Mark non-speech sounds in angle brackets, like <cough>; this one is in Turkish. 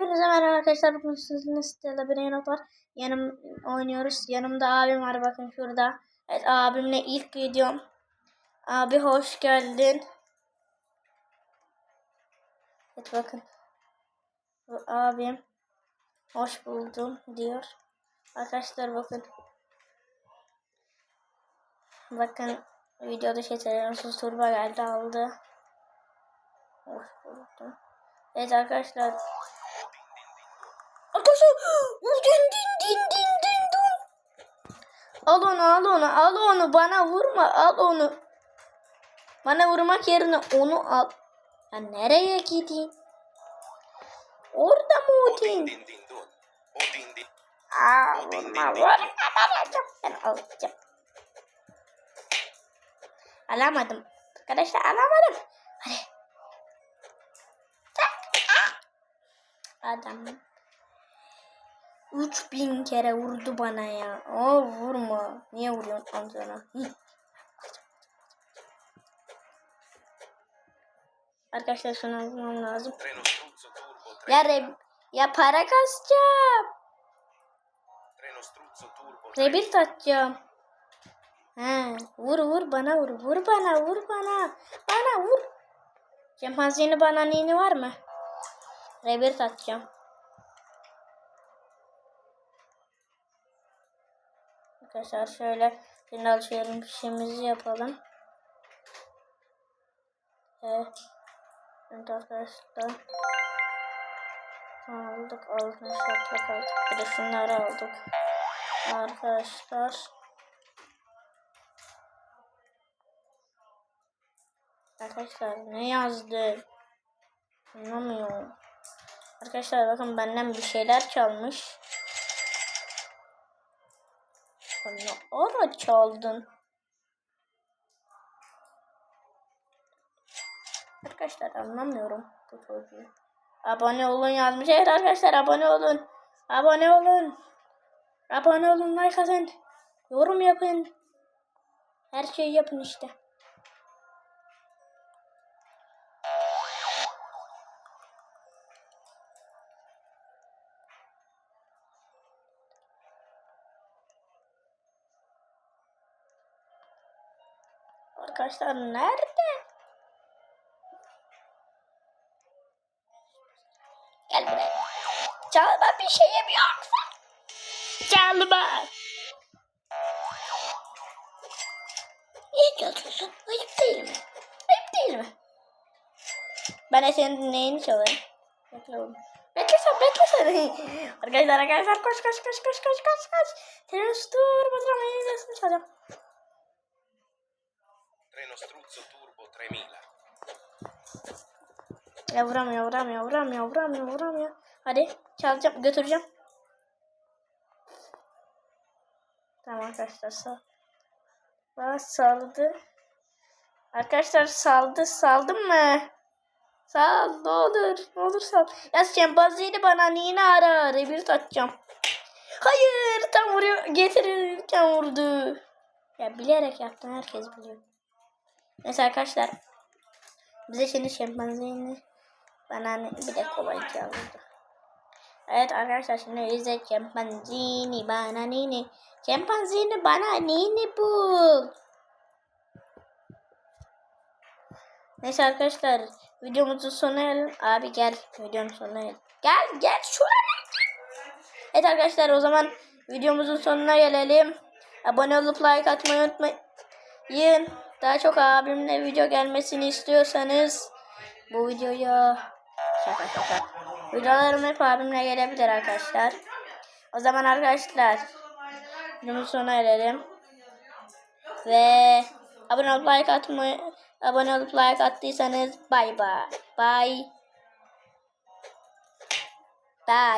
Hepinize merhaba arkadaşlar. Bugün sizinle Stella Brainot var. Yanım oynuyoruz. Yanımda abim var bakın şurada. Evet abimle ilk videom. Abi hoş geldin. Evet bakın. Abim hoş buldum diyor. Arkadaşlar bakın. Bakın videoda şey söylüyorum. Turba geldi aldı. Hoş buldum. Evet arkadaşlar. Arkadaşlar <gasps> din din din din din din. Al onu al onu al onu bana vurma al onu. Bana vurmak yerine onu al. Ya nereye gideyim? Orada mı o din? Din din dun. O din din. Aa vurma vurma ben alacağım. Ben alacağım. Alamadım. Arkadaşlar alamadım. Hadi. Tak. Adam 3000 kere vurdu bana ya. O vurma. Niye vuruyorsun amcana? Arkadaşlar şunu almam lazım. Ya re ya para kasacağım. Rebuild atacağım. He, vur vur bana vur. Vur bana vur bana. Bana vur. Şempanzini bana neyini var mı? Rebuild atacağım. Arkadaşlar şöyle final alışverişimizi yapalım. Evet arkadaşlar. Aldık altın şaplak aldık. Bir de şunları aldık. Arkadaşlar. Arkadaşlar ne yazdı? Anlamıyorum. Arkadaşlar bakın benden bir şeyler çalmış. Ne ara çaldın? Arkadaşlar anlamıyorum bu çocuğu. Abone olun yazmış. Evet arkadaşlar abone olun. Abone olun. Abone olun like atın. Yorum yapın. Her şeyi yapın işte. Arkadaşlar nerede? Gel buraya. Çalma bir şeyim yoksa. Çalma. Niye çalıyorsun? Ayıp değil mi? Ayıp değil mi? Ben de senin neyini çalayım? Oğlum. Bekle sen bekle sen. arkadaşlar arkadaşlar koş koş koş koş koş koş koş. Terörist dur. Batıram yeni çalacağım. Treno struzzo turbo 3000. Ya vuramıyor, vuramıyor, vuramıyor, vuramıyor, vuramıyor. Hadi çalacağım, götüreceğim. Tamam arkadaşlar sal. Aa, saldı. Arkadaşlar saldı, saldım mı? Sal, ne olur, ne olur sal. Ya şembaziydi bana nine ara, rebir atacağım. Hayır, tam vuruyor, getirirken vurdu. Ya bilerek yaptım, herkes biliyor. Neyse arkadaşlar. Bize şimdi şempanzini bana ne- bir de kolayca aldı. Evet arkadaşlar şimdi bize şempanzini bana nini. Şempanzini bana nini bul. Neyse arkadaşlar videomuzun sonuna gelelim. Abi gel videonun sonuna gel. Gel gel şuraya gel. Evet arkadaşlar o zaman videomuzun sonuna gelelim. Abone olup like atmayı unutmayın. Daha çok abimle video gelmesini istiyorsanız bu videoya şaka şaka. Videolarım hep abimle gelebilir arkadaşlar. O zaman arkadaşlar videomuzun sonuna gelelim. Ve abone olup like atmayı abone olup like attıysanız bay bay. Bye. Bye.